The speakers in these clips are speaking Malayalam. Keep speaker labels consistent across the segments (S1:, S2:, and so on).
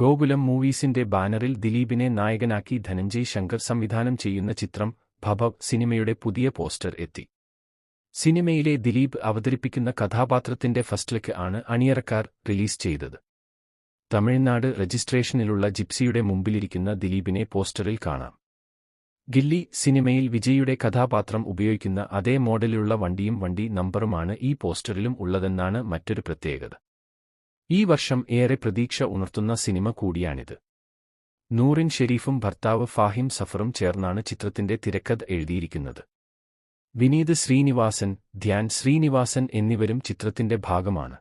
S1: ഗോകുലം മൂവീസിന്റെ ബാനറിൽ ദിലീപിനെ നായകനാക്കി ധനഞ്ജയ് ശങ്കർ സംവിധാനം ചെയ്യുന്ന ചിത്രം ഭഭവ് സിനിമയുടെ പുതിയ പോസ്റ്റർ എത്തി. സിനിമയിലെ ദിലീപ് അവതരിപ്പിക്കുന്ന കഥാപാത്രത്തിന്റെ ഫസ്റ്റ് ലുക്ക് ആണ് അണിയറക്കാർ റിലീസ് ചെയ്തത്. തമിഴ്നാട് രജിസ്ട്രേഷനിലുള്ള ജിപ്സിയുടെ മുമ്പിലിരിക്കുന്ന ദിലീപിനെ പോസ്റ്ററിൽ കാണാം. ഗില്ലി സിനിമയിൽ വിജയുടെ കഥാപാത്രം ഉപയോഗിക്കുന്ന അതേ മോഡലിലുള്ള വണ്ടിയും വണ്ടി നമ്പറുമാണ് ഈ പോസ്റ്ററിലും ഉള്ളതെന്നാണ് മറ്റൊരു പ്രത്യേകത. ഈ വർഷം ഏറെ പ്രതീക്ഷ ഉണർത്തുന്ന സിനിമ കൂടിയാണിത്. നൂറിൻ ഷെരീഫും ഭർത്താവ് ഫാഹിം സഫറും ചേർന്നാണ് ചിത്രത്തിന്റെ തിരക്കഥ എഴുതിയിരിക്കുന്നത്. വിനീത് ശ്രീനിവാസൻ ധ്യാൻ ശ്രീനിവാസൻ എന്നിവരും ചിത്രത്തിന്റെ ഭാഗമാണ്.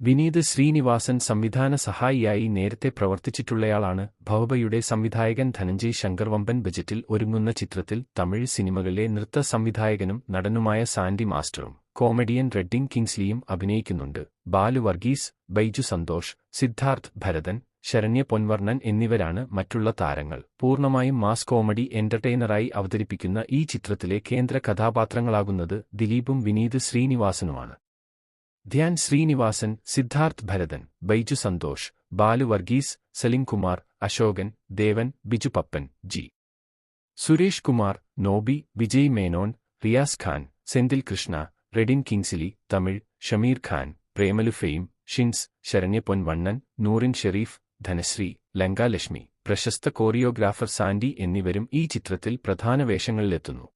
S1: വിനീത് ശ്രീനിവാസൻ സംവിധാന സഹായിയായി നേരത്തെ പ്രവർത്തിച്ചിട്ടുള്ളയാളാണ് ഭവബയുടെ സംവിധായകൻ ധനഞ്ജയ് ശങ്കർ വമ്പൻ ബജറ്റിൽ ഒരുങ്ങുന്ന ചിത്രത്തിൽ തമിഴ് സിനിമകളിലെ നൃത്ത സംവിധായകനും നടനുമായ സാൻഡി മാസ്റ്ററും കോമഡിയൻ റെഡ്ഡിംഗ് കിങ്സ്ലിയും അഭിനയിക്കുന്നുണ്ട്. ബാലു വർഗീസ് ബൈജു സന്തോഷ് സിദ്ധാർത്ഥ് ഭരതൻ ശരണ്യ പൊൻവർണൻ എന്നിവരാണ് മറ്റുള്ള താരങ്ങൾ. പൂർണമായും മാസ് കോമഡി എന്റർടൈനറായി അവതരിപ്പിക്കുന്ന ഈ ചിത്രത്തിലെ കേന്ദ്ര കഥാപാത്രങ്ങളാകുന്നത് ദിലീപും വിനീത് ശ്രീനിവാസനുമാണ്. ധ്യാൻ ശ്രീനിവാസൻ സിദ്ധാർത്ഥ് ഭരതൻ ബൈജു സന്തോഷ് ബാലു വർഗീസ് സലിംകുമാർ അശോകൻ ദേവൻ ബിജു പപ്പൻ ജി. സുരേഷ് കുമാർ നോബി വിജയ് മേനോൻ റിയാസ് ഖാൻ സെന്തിൽ കൃഷ്ണ റെഡിൻ കിങ്സിലി തമിഴ് ഷമീർ ഖാൻ പ്രേമലു ഫെയിം ഷിൻസ് ശരണ്യ പൊൻവണ്ണൻ നൂറിൻ ഷെരീഫ് ധനശ്രീ ലങ്കാലക്ഷ്മി പ്രശസ്ത കോറിയോഗ്രാഫർ സാൻഡി എന്നിവരും ഈ ചിത്രത്തിൽ പ്രധാന വേഷങ്ങളിലെത്തുന്നു.